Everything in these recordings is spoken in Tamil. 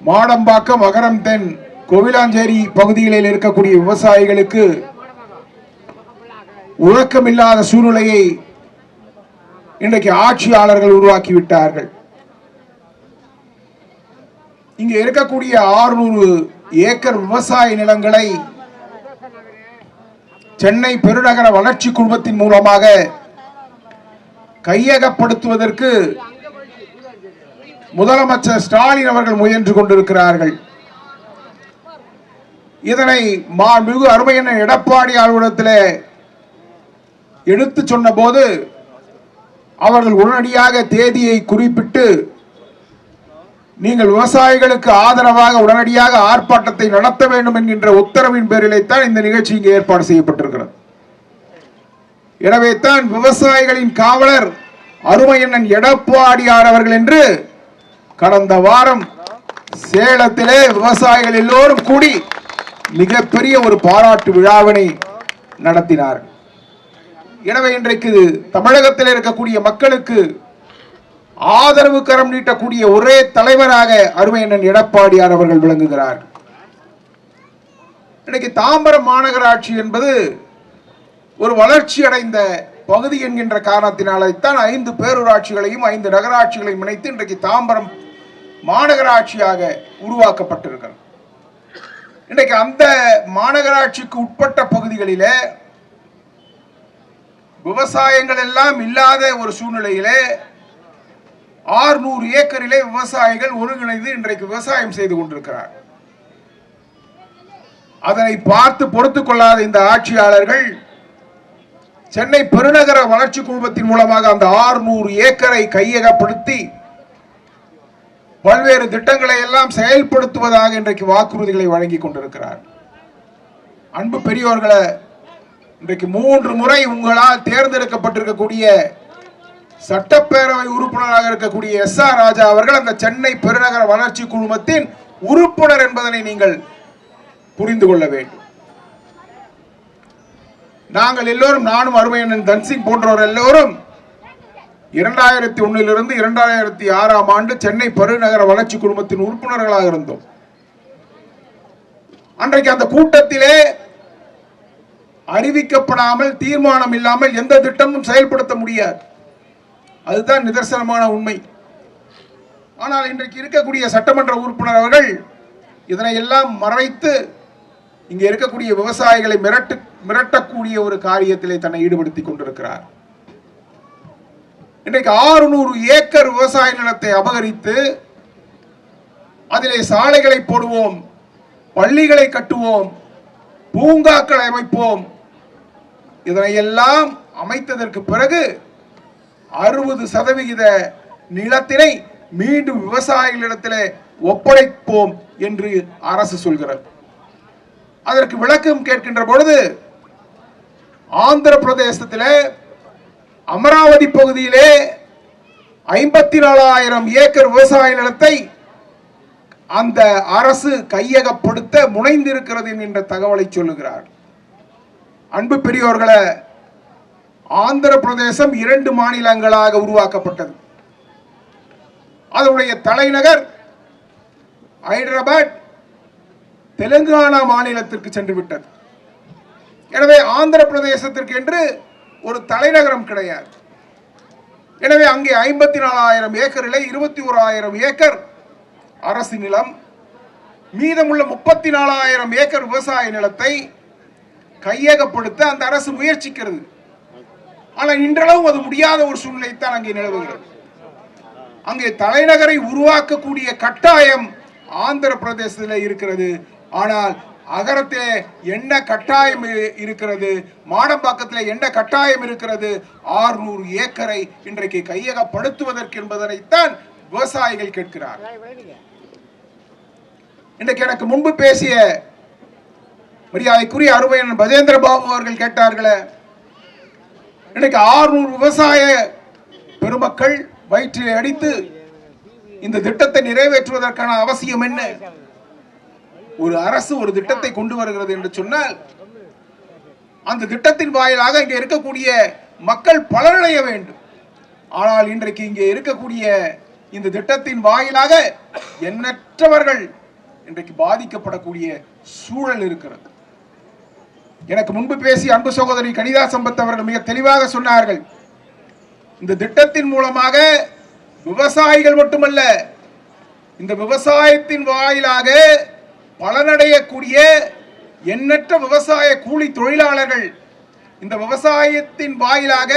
மாடம்பாக்கம் மகரம் தென் கோவிலாஞ்சேரி பகுதிகளில் இருக்கக்கூடிய விவசாயிகளுக்கு உறக்கமில்லாத சூழ்நிலையை இன்றைக்கு ஆட்சியாளர்கள் உருவாக்கிவிட்டார்கள். இங்க இருக்கக்கூடிய 600 ஏக்கர் விவசாய நிலங்களை சென்னை பெருநகர வளர்ச்சி குழுமத்தின் மூலமாக கையகப்படுத்துவதற்கு முதலமைச்சர் ஸ்டாலின் அவர்கள் முயன்று கொண்டிருக்கிறார்கள். இதனை மா மிகு அருமையான எடப்பாடி அலுவலகத்தில் எடுத்து சொன்ன போது அவர்கள் உடனடியாக தேதியை குறிப்பிட்டு நீங்கள் விவசாயிகளுக்கு ஆதரவாக உடனடியாக ஆர்ப்பாட்டத்தை நடத்த வேண்டும் என்கின்ற உத்தரவின் பேரிலேத்தான் இந்த நிகழ்ச்சி இங்கு ஏற்பாடு செய்யப்பட்டிருக்கிறது. எனவே தான் விவசாயிகளின் காவலர் அருமையண்ணன் எடப்பாடியார் அவர்கள் என்று கடந்த வாரம் சேலத்திலே விவசாயிகள் எல்லோரும் கூடி மிகப்பெரிய ஒரு பாராட்டு விழாவினை நடத்தினார். எனவே இன்றைக்கு தமிழகத்தில் இருக்கக்கூடிய மக்களுக்கு ஆதரவு கரம் நீட்டக்கூடிய ஒரே தலைவராக அருமையண்ணன் எடப்பாடியார் அவர்கள் விளங்குகிறார். இன்னைக்கு தாம்பரம் மாநகராட்சி என்பது ஒரு வளர்ச்சி அடைந்த பகுதி என்கின்ற காரணத்தினால்தான் ஐந்து பேரூராட்சிகளையும் ஐந்து நகராட்சிகளையும் இணைத்து இன்றைக்கு தாம்பரம் மாநகராட்சியாக உருவாக்கப்பட்டிருக்கிறது. இன்றைக்கு அந்த மாநகராட்சிக்கு உட்பட்ட பகுதிகளில் விவசாயங்கள் எல்லாம் இல்லாத ஒரு சூழ்நிலையிலே ஆறுநூறு ஏக்கரிலே விவசாயிகள் ஒருங்கிணைந்து இன்றைக்கு விவசாயம் செய்து கொண்டிருக்கிறார். அதனை பார்த்து பொறுத்துக் கொள்ளாத இந்த ஆட்சியாளர்கள் சென்னை பெருநகர வளர்ச்சி குழுமத்தின் மூலமாக அந்த ஆறுநூறு ஏக்கரை கையகப்படுத்தி பல்வேறு திட்டங்களை எல்லாம் செயல்படுத்துவதாக இன்றைக்கு வாக்குறுதிகளை வழங்கி கொண்டிருக்கிறார். அன்பு பெரியோர்களை இன்றைக்கு மூன்று முறை உங்களால் தேர்ந்தெடுக்கப்பட்டிருக்கக்கூடிய சட்டப்பேரவை உறுப்பினராக இருக்கக்கூடிய எஸ் ஆர் ராஜா அவர்கள் அந்த சென்னை பெருநகர வளர்ச்சி குழுமத்தின் உறுப்பினர் என்பதனை நீங்கள் புரிந்து கொள்ள வேண்டும். நாங்கள் எல்லோரும் நானும் அருமையண்ணன் தன்சிங் போன்றவர் எல்லோரும் இரண்டாயிரத்தி ஒன்னிலிருந்து இரண்டாயிரத்தி ஆறாம் ஆண்டு சென்னை பெருநகர வளர்ச்சி குழுமத்தின் உறுப்பினர்களாக இருந்தோம். அன்றைக்கு அந்த கூட்டத்திலே அறிவிக்கப்படாமல் தீர்மானம் இல்லாமல் எந்த திட்டமும் செயல்படுத்த முடியாது. அதுதான் நிதர்சனமான உண்மை. ஆனால் இன்றைக்கு இருக்கக்கூடிய சட்டமன்ற உறுப்பினர் அவர்கள் இதனை எல்லாம் மறைத்து இங்கே இருக்கக்கூடிய விவசாயிகளை மிரட்டு மிரட்டக்கூடிய ஒரு காரியத்திலே தன்னை ஈடுபடுத்திக் கொண்டிருக்கிறார். இன்றைக்கு ஆறுநூறு ஏக்கர் விவசாய நிலத்தை அபகரித்து அதிலே சாலைகளை போடுவோம் பள்ளிகளை கட்டுவோம் பூங்காக்களை அமைப்போம். இதனையெல்லாம் அமைத்ததற்கு பிறகு அறுபது சதவிகித நிலத்தினை மீண்டும் விவசாயிகளிடத்தில் ஒப்படைப்போம் என்று அரசு சொல்கிறது. அதற்கு விளக்கம் கேட்கின்ற பொழுது ஆந்திர பிரதேசத்தில் அமராவதி பகுதியிலே ஐம்பத்தி நாலாயிரம் ஏக்கர் விவசாய நிலத்தை அந்த அரசு கையகப்படுத்த முனைந்திருக்கிறது என்கின்ற தகவலை சொல்லுகிறார். அன்பு பெரியோர்களை ஆந்திர பிரதேசம் இரண்டு மாநிலங்களாக உருவாக்கப்பட்டது. அதனுடைய தலைநகர் ஹைதராபாத் தெலுங்கானா மாநிலத்திற்கு சென்று விட்டது. எனவே ஆந்திர பிரதேசத்திற்கு என்று ஒரு தலைநகரம் கிடையாது. எனவே அங்கே ஐம்பத்தி நாலாயிரம் ஏக்கரில் இருபத்தி ஓராயிரம் ஏக்கர் அரசு நிலம் மீதமுள்ள முப்பத்தி நாலாயிரம் ஏக்கர் விவசாய நிலத்தை கையகப்படுத்த அந்த அரசு முயற்சிக்கிறது. ஆனால் இன்றளவும் அது முடியாத ஒரு சூழ்நிலை தான் அங்கே நிலவுகிறது. அங்கே தலைநகரை உருவாக்கக்கூடிய கட்டாயம் ஆந்திர பிரதேசத்தில் இருக்கிறது. ஆனால் அகரத்திலே என்ன கட்டாயம் இருக்கிறது? மாடம்பாக்கத்தில் என்ன கட்டாயம் இருக்கிறது? ஆறுநூறு ஏக்கரை இன்றைக்கு கையகப்படுத்துவதற்கு என்பதனைத்தான் விவசாயிகள் கேட்கிறார். இன்றைக்கு எனக்கு முன்பு பேசிய மரியாதைக்குரிய அருமையன் பஜேந்திர பாபு அவர்கள் கேட்டார்களே இன்னைக்கு ஆறுநூறு விவசாய பெருமக்கள் வயிற்றில் அடித்து இந்த திட்டத்தை நிறைவேற்றுவதற்கான அவசியம் என்ன? ஒரு அரசு ஒரு திட்டத்தை கொண்டு வருகிறது என்று சொன்னால் அந்த திட்டத்தின் வாயிலாக இங்கே இருக்கக்கூடிய மக்கள் பலனடைய வேண்டும். ஆனால் இன்றைக்கு இங்கே இருக்கக்கூடிய இந்த திட்டத்தின் வாயிலாக எண்ணற்றவர்கள் இன்றைக்கு பாதிக்கப்படக்கூடிய சூழல் இருக்கிறது. எனக்கு முன்பு பேசிய அன்பு சகோதரி கனிதா சம்பத் அவர்கள் மிக தெளிவாக சொன்னார்கள் இந்த திட்டத்தின் மூலமாக விவசாயிகள் மட்டுமல்ல இந்த விவசாயத்தின் வாயிலாக பலனடையக்கூடிய எண்ணற்ற விவசாய கூலி தொழிலாளர்கள் இந்த விவசாயத்தின் வாயிலாக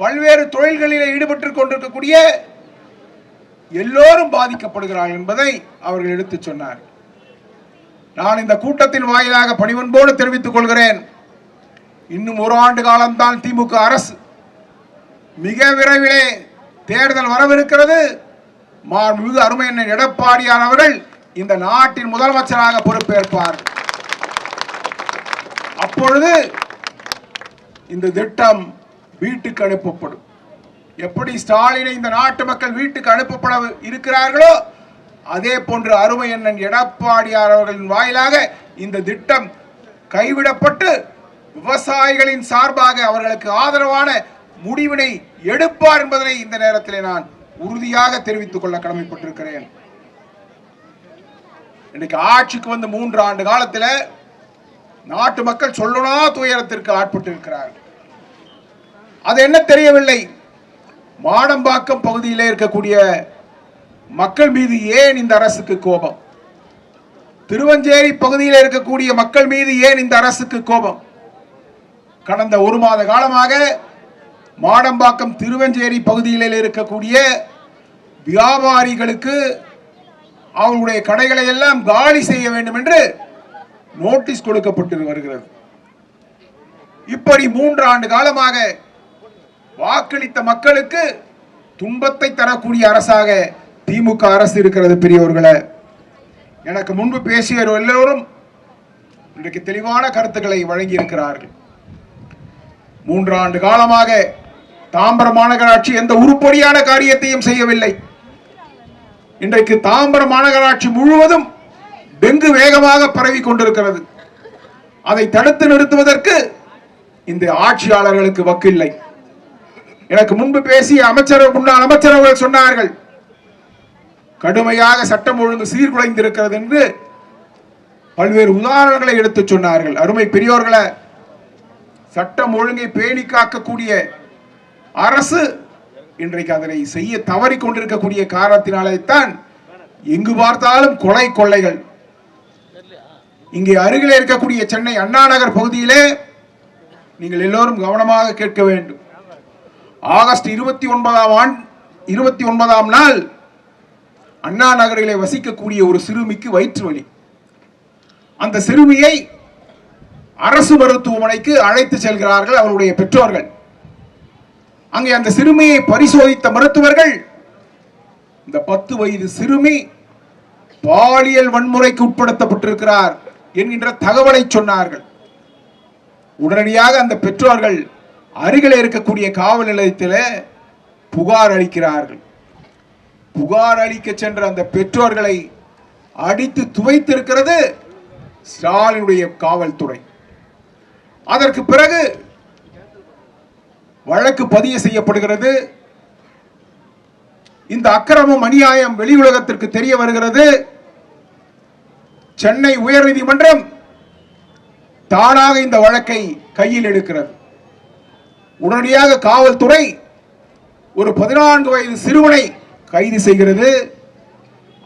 பல்வேறு தொழில்களில் ஈடுபட்டு கொண்டிருக்கக்கூடிய எல்லோரும் பாதிக்கப்படுகிறார்கள் என்பதை அவர்கள் எடுத்துச் சொன்னார். நான் இந்த கூட்டத்தின் வாயிலாக பணிவன்போடு தெரிவித்துக் கொள்கிறேன். இன்னும் ஒரு ஆண்டு காலம்தான் திமுக அரசு மிக விரைவிலே தேர்தல் வரவிருக்கிறது. மாண்புமிகு அருமை எடப்பாடியானவர்கள் அவர்கள் இந்த நாட்டின் முதலமைச்சராக பொறுப்பேற்பார். அப்பொழுது இந்த திட்டம் வீட்டுக்கு அனுப்பப்படும். எப்படி ஸ்டாலினை இந்த நாட்டு மக்கள் வீட்டுக்கு அனுப்பப்பட இருக்கிறார்களோ அதே போன்று அருமை அண்ணன் எடப்பாடியார் அவர்களின் வாயிலாக இந்த திட்டம் கைவிடப்பட்டு விவசாயிகளின் சார்பாக அவர்களுக்கு ஆதரவான முடிவினை எடுப்பார் என்பதனை இந்த நேரத்தில் நான் உறுதியாக தெரிவித்துக் கொள்ள கடமைப்பட்டிருக்கிறேன். இன்னைக்கு ஆட்சிக்கு வந்து மூன்று ஆண்டு காலத்தில் நாட்டு மக்கள் சொல்லனா துயரத்திற்கு ஆட்பட்டு இருக்கிறார்கள். அது என்ன தெரியவில்லை? மாடம்பாக்கம் பகுதியிலே இருக்கக்கூடிய மக்கள் மீது ஏன் இந்த அரசுக்கு கோபம்? திருவஞ்சேரி பகுதியில் இருக்கக்கூடிய மக்கள் மீது ஏன் இந்த அரசுக்கு கோபம்? கடந்த ஒரு மாத காலமாக மாடம்பாக்கம் திருவஞ்சேரி பகுதியில் இருக்கக்கூடிய வியாபாரிகளுக்கு அவர்களுடைய கடைகளை எல்லாம் காலி செய்ய வேண்டும் என்று நோட்டீஸ் கொடுக்கப்பட்டு வருகிறது. இப்படி மூன்று ஆண்டு காலமாக வாக்களித்த மக்களுக்கு துன்பத்தை தரக்கூடிய அரசாக திமுக அரசு இருக்கிறது பெரியவர்களை எனக்கு முன்பு பேசிய எல்லோரும் இன்றைக்கு தெளிவான கருத்துக்களை வழங்கி இருக்கிறார்கள் மூன்றாண்டு காலமாக தாம்பரம் மாநகராட்சி எந்த உருப்படியான காரியத்தையும் செய்யவில்லை. இன்றைக்கு தாம்பரம் மாநகராட்சி முழுவதும் டெங்கு வேகமாக பரவி கொண்டிருக்கிறது. அதை தடுத்து நிறுத்துவதற்கு இந்த ஆட்சியாளர்களுக்கு வக்கில்லை. எனக்கு முன்பு பேசிய அமைச்சர் முன்னாள் அமைச்சர் அவர்கள் சொன்னார்கள் கடுமையாக சட்டம் ஒழுங்கு சீர்குலைந்திருக்கிறது என்று பல்வேறு உதாரணங்களை எடுத்துச் சொன்னார்கள். அருமை பெரியோர்களை சட்டம் ஒழுங்கை பேணி காக்கக்கூடிய அரசு இன்றைக்கு அதனை செய்ய தவறி கொண்டிருக்கக்கூடிய காரணத்தினாலே தான் எங்கு பார்த்தாலும் கொலை கொள்ளைகள். இங்கே அருகில் இருக்கக்கூடிய சென்னை அண்ணா நகர் பகுதியிலே நீங்கள் எல்லோரும் கவனமாக கேட்க வேண்டும். ஆகஸ்ட் இருபத்தி ஒன்பதாம் ஆண்டு இருபத்தி ஒன்பதாம் நாள் அண்ணா நகரிலே வசிக்கக்கூடிய ஒரு சிறுமிக்கு வயிற்று வலி. அந்த சிறுமியை அரசு மருத்துவமனைக்கு அழைத்து செல்கிறார்கள் அவருடைய பெற்றோர்கள். அங்கே அந்த சிறுமியை பரிசோதித்த மருத்துவர்கள் இந்த பத்து வயது சிறுமி பாலியல் வன்முறைக்கு உட்படுத்தப்பட்டிருக்கிறார் என்கின்ற தகவலை சொன்னார்கள். உடனடியாக அந்த பெற்றோர்கள் அருகில் இருக்கக்கூடிய காவல் நிலையத்தில் புகார் அளிக்கிறார்கள். புகார் அளிக்க சென்ற அந்த பெற்றோர்களை அடித்து துவைத்திருக்கிறது ஸ்டாலினுடைய காவல்துறை. அதற்கு பிறகு வழக்கு பதிவு செய்யப்படுகிறது. இந்த அக்கிரமம் அநியாயம் வெளி உலகத்திற்கு தெரிய வருகிறது. சென்னை உயர்நீதிமன்றம் தானாக இந்த வழக்கை கையில் எடுக்கிறது. உடனடியாக காவல்துறை ஒரு பதினான்கு வயது சிறுவனை கைது செய்கிறது.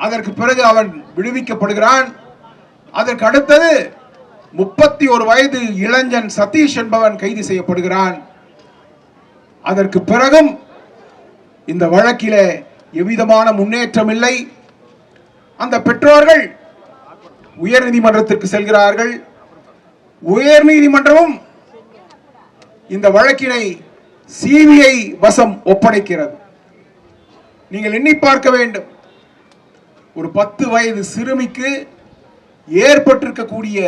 அதற்கு பிறகு அவன் விடுவிக்கப்படுகிறான். அதற்கு அடுத்தது முப்பத்தி ஒரு வயது இளைஞன் சதீஷ் என்பவன் கைது செய்யப்படுகிறான். அதற்கு பிறகும் இந்த வழக்கிலே எவ்விதமான முன்னேற்றம் இல்லை அந்த பெற்றோர்கள் உயர் நீதிமன்றத்திற்கு செல்கிறார்கள். உயர்நீதிமன்றமும் இந்த வழக்கினை சிபிஐ வசம் ஒப்படைக்கிறது. நீங்கள் எண்ணி பார்க்க வேண்டும். ஒரு பத்து வயது சிறுமிக்கு ஏற்பட்டிருக்கக்கூடிய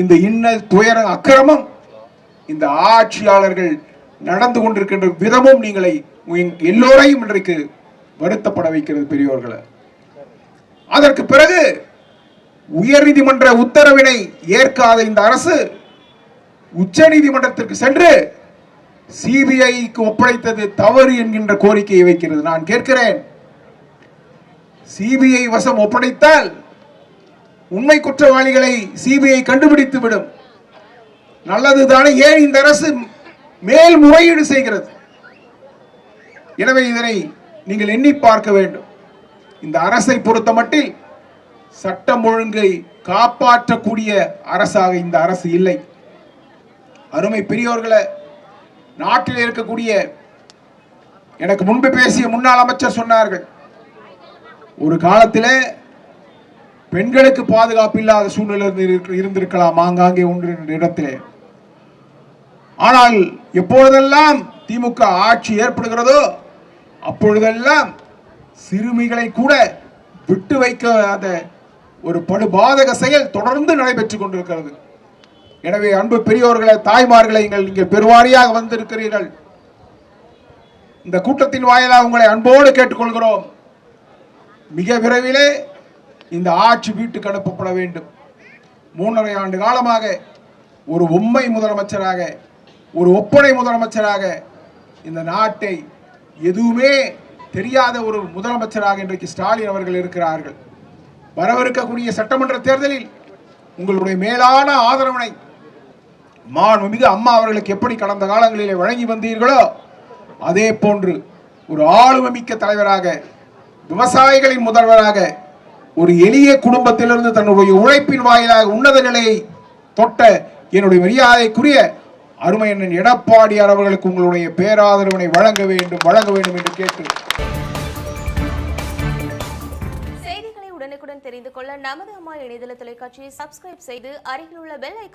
இந்த இன்னல் துயர அக்கிரமம் இந்த ஆட்சியாளர்கள் நடந்து கொண்டிருக்கின்ற விதமும் நீங்களை எல்லோரையும் இன்றைக்கு வருத்தப்பட வைக்கிறது பெரியோர்களை. அதற்கு பிறகு உயர் நீதிமன்ற உத்தரவினை ஏற்காத இந்த அரசு உச்ச நீதிமன்றத்திற்கு சென்று சிபிஐக்கு ஒப்படைத்தது தவறு என்கின்ற கோரிக்கையை வைக்கிறது. நான் கேட்கிறேன் சிபிஐ வசம் ஒப்படைத்தால் உண்மை குற்றவாளிகளை சிபிஐ கண்டுபிடித்து விடும். நல்லதுதானே? ஏன் இந்த அரசு மேல்முறையீடு செய்கிறது. எனவே இதனை நீங்கள் எண்ணி பார்க்க வேண்டும். இந்த அரசை பொறுத்த மட்டில் சட்டம் ஒழுங்கை காப்பாற்றக்கூடிய அரசாக இந்த அரசு இல்லை. அருமை பெரியோர்களை நாட்டில் இருக்கக்கூடிய எனக்கு முன்பு பேசிய முன்னாள் அமைச்சர் சொன்னார்கள் ஒரு காலத்தில் பெண்களுக்கு பாதுகாப்பு இல்லாத சூழ்நிலை இருந்து- இருந்திருக்கலாம் ஆங்காங்கே ஒன்று இடத்திலே. ஆனால் எப்பொழுதெல்லாம் திமுக ஆட்சி ஏற்படுகிறதோ அப்பொழுதெல்லாம் சிறுமிகளை கூட விட்டு வைக்காத ஒரு படுபாதக செயல் தொடர்ந்து நடைபெற்றுக் கொண்டிருக்கிறது. எனவே அன்பு பெரியோர்களை தாய்மார்களை நீங்கள் நீங்கள் பெருவாரியாக வந்திருக்கிறீர்கள். இந்த கூட்டத்தின் வாயிலாக உங்களை அன்போடு கேட்டுக்கொள்கிறோம். மிக விரைவிலே இந்த ஆட்சி வீட்டுக்கு அனுப்பப்பட வேண்டும். மூன்றரை ஆண்டு காலமாக ஒரு உண்மை முதலமைச்சராக ஒரு ஒப்பனை முதலமைச்சராக இந்த நாட்டை எதுவுமே தெரியாத ஒரு முதலமைச்சராக இன்றைக்கு ஸ்டாலின் அவர்கள் இருக்கிறார்கள். வரவிருக்கக்கூடிய சட்டமன்ற தேர்தலில் உங்களுடைய மேலான ஆதரவினை மாண்புமிகு அம்மா அவர்களுக்கு எப்படி கடந்த காலங்களிலே வழங்கி வந்தீர்களோ அதே போன்று ஒரு ஆளுமை மிக்க தலைவராக விவசாயிகளின் முதல்வராக ஒரு எளிய குடும்பத்திலிருந்து தன்னுடைய உழைப்பின் வாயிலாக உன்னத நிலையை தொட்ட என்னுடைய மரியாதைக்குரிய அருமையண்ணன் எடப்பாடியார் அவர்களுக்கு உங்களுடைய பேராதரவினை வழங்க வேண்டும் வழங்க வேண்டும் என்று கேட்டு. செய்திகளை உடனுக்குடன் தெரிந்து கொள்ள நமது அம்மா இணையதள தொலைக்காட்சியை சப்ஸ்கிரைப் செய்து அருகில் உள்ள பெல் ஐக்கான்